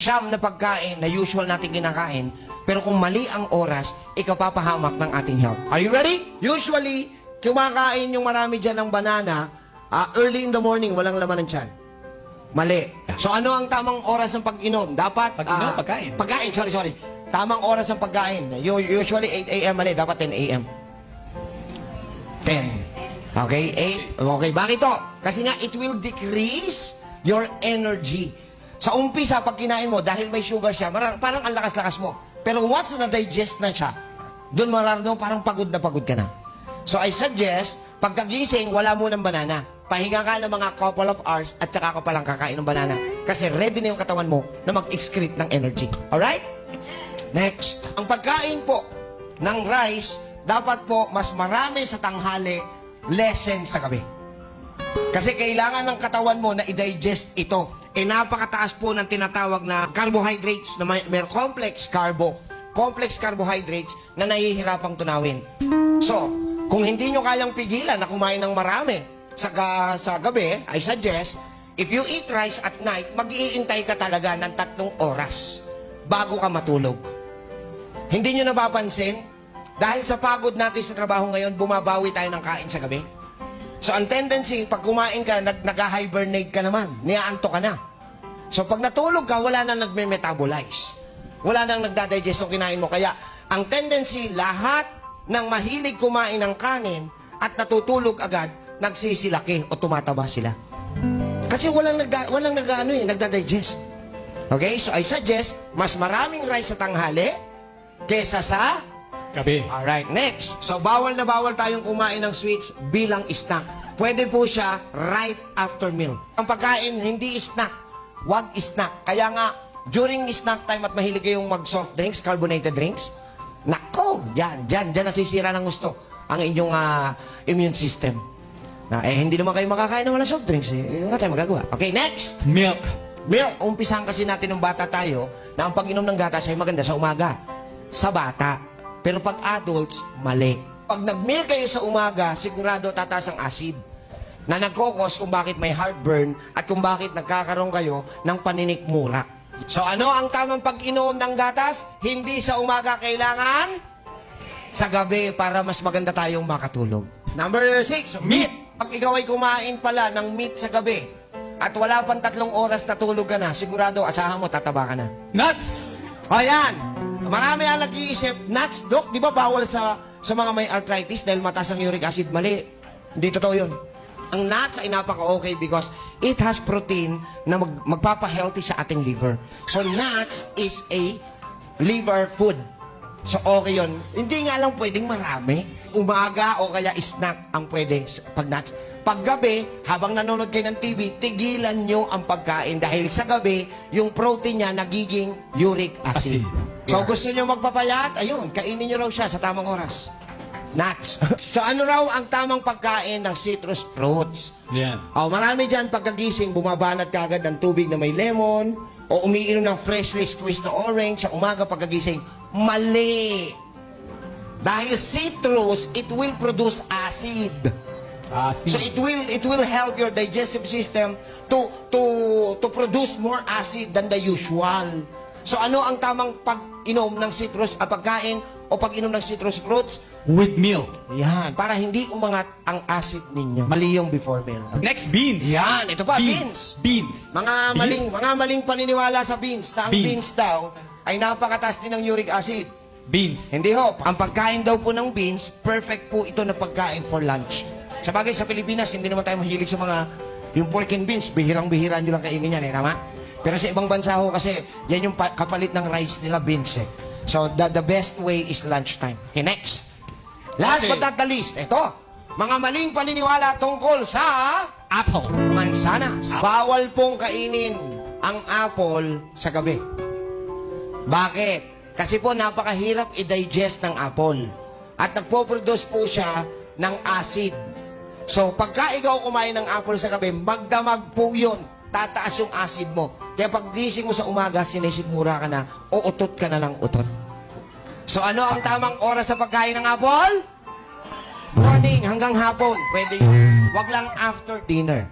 siyam na pagkain na usual natin kinakain, pero kung mali ang oras, ikapapahamak ng ating health. Are you ready? Usually, kumakain yung marami dyan ng banana, ah, early in the morning, walang laman ng tiyan. Mali. So ano ang tamang oras ng pag-inom? Dapat... Pag-inom, ah, pagkain. Pagkain, sorry, sorry. Tamang oras ng pagkain. Usually 8 a.m. mali, dapat 10 a.m. 10. Okay, 8. Okay, bakit to? Kasi nga, it will decrease your energy. Sa umpisa, pag kinain mo, dahil may sugar siya, marar- parang ang lakas-lakas mo. Pero once na-digest na siya, doon mararamdaman parang pagod na pagod ka na. So I suggest, pagkagising, wala mo ng banana. Pahinga ka ng mga couple of hours at saka ka palang kakain ng banana. Kasi ready na yung katawan mo na mag-excrete ng energy. Alright? Next, ang pagkain po ng rice, dapat po mas marami sa tanghali, lessen sa gabi. Kasi kailangan ng katawan mo na i-digest ito. E napakataas po ng tinatawag na carbohydrates na may, may complex carbo. Complex carbohydrates na nahihirapang tunawin. So, kung hindi nyo kayang pigilan na kumain ng marami sa, ga- sa gabi, I suggest, if you eat rice at night, mag-iintay ka talaga ng tatlong oras bago ka matulog. Hindi nyo napapansin? Dahil sa pagod natin sa trabaho ngayon, bumabawi tayo ng kain sa gabi. So, ang tendency, pag kumain ka, nag nag-hibernate ka naman. Niaanto ka na. So, pag natulog ka, wala nang nagme-metabolize. Wala nang nagdadigest ng kinain mo. Kaya, ang tendency, lahat ng mahilig kumain ng kanin at natutulog agad, nagsisilaki o tumataba sila. Kasi walang nagda, walang nag, ano, eh, nagda-digest. Okay? So, I suggest, mas maraming rice sa tanghali kesa sa Gabi. Alright, next. So, bawal na bawal tayong kumain ng sweets bilang snack. Pwede po siya right after meal. Ang pagkain, hindi snack. Wag snack. Kaya nga, during snack time at mahilig kayong mag-soft drinks, carbonated drinks, nako, dyan, dyan, dyan nasisira ng gusto ang inyong ah, immune system. Na, eh, hindi naman kayo makakain ng walang soft drinks. Eh, wala tayong magagawa. Okay, next. Milk. Milk, umpisahan kasi natin ng bata tayo na ang pag-inom ng gatas ay maganda sa umaga. Sa bata. Pero pag adults, mali. Pag nag-milk kayo sa umaga, sigurado tataas ang acid na nagkokos kung bakit may heartburn at kung bakit nagkakaroon kayo ng paninikmura. So ano ang tamang pag-inom ng gatas? Hindi sa umaga kailangan sa gabi para mas maganda tayong makatulog. Number six, meat. Pag ikaw ay kumain pala ng meat sa gabi at wala pang tatlong oras na tulog ka na, sigurado asahan mo, tataba ka na. Nuts. O yan, marami ang nag-iisip, nuts, dok, di ba bawal sa, sa mga may arthritis dahil mataas ang uric acid? Mali. Hindi totoo yun. Ang nuts ay napaka-okay because it has protein na mag, magpapa-healthy sa ating liver. So nuts is a liver food. So okay yun. Hindi nga lang pwedeng marami. Umaga o kaya snack ang pwede pag nuts. Paggabi, habang nanonood kayo ng TV, tigilan nyo ang pagkain dahil sa gabi, yung protein niya nagiging uric acid. Acid. So gusto nyo magpapayat? Ayun, kainin nyo raw siya sa tamang oras. Nuts. so ano raw ang tamang pagkain ng citrus fruits? Yan. Oh, marami dyan pagkagising, bumabanat ka agad ng tubig na may lemon o umiinom ng freshly squeezed na orange sa umaga pagkagising. Mali! Dahil citrus, it will produce acid. Acid. So it will it will help your digestive system to to to produce more acid than the usual. So ano ang tamang pag-inom ng citrus at pagkain o pag-inom ng citrus fruits? With milk. Yan, para hindi umangat ang acid ninyo. Mali yung before meal. Next, beans. Yan, ito pa, beans. Beans. Mga Beans. maling mga maling paniniwala sa beans na ang beans, Beans. daw ay napakataas din ng uric acid. Beans. Hindi ho, ang pagkain daw po ng beans, perfect po ito na pagkain for lunch. Sa bagay sa Pilipinas, hindi naman tayo mahilig sa mga yung pork and beans, bihirang-bihira nyo lang kainin yan eh, tama? Pero sa ibang bansa ho kasi, yan yung pa- kapalit ng rice nila, beans eh. So, the, the best way is lunchtime. Okay, next. Last Okay. but not the least, ito, mga maling paniniwala tungkol sa Apple. mansanas. Bawal pong kainin ang apple sa gabi. Bakit? Kasi po napakahirap i-digest ng apple. At nagpo-produce po siya ng acid. So, pagka ikaw kumain ng apple sa gabi, magdamag po yun. Tataas yung acid mo. Kaya pag gising mo sa umaga, sinisigmura ka na, uutot ka na ng utot. So, ano ang tamang oras sa pagkain ng apple? Morning hanggang hapon. Pwede yun. Wag lang after dinner.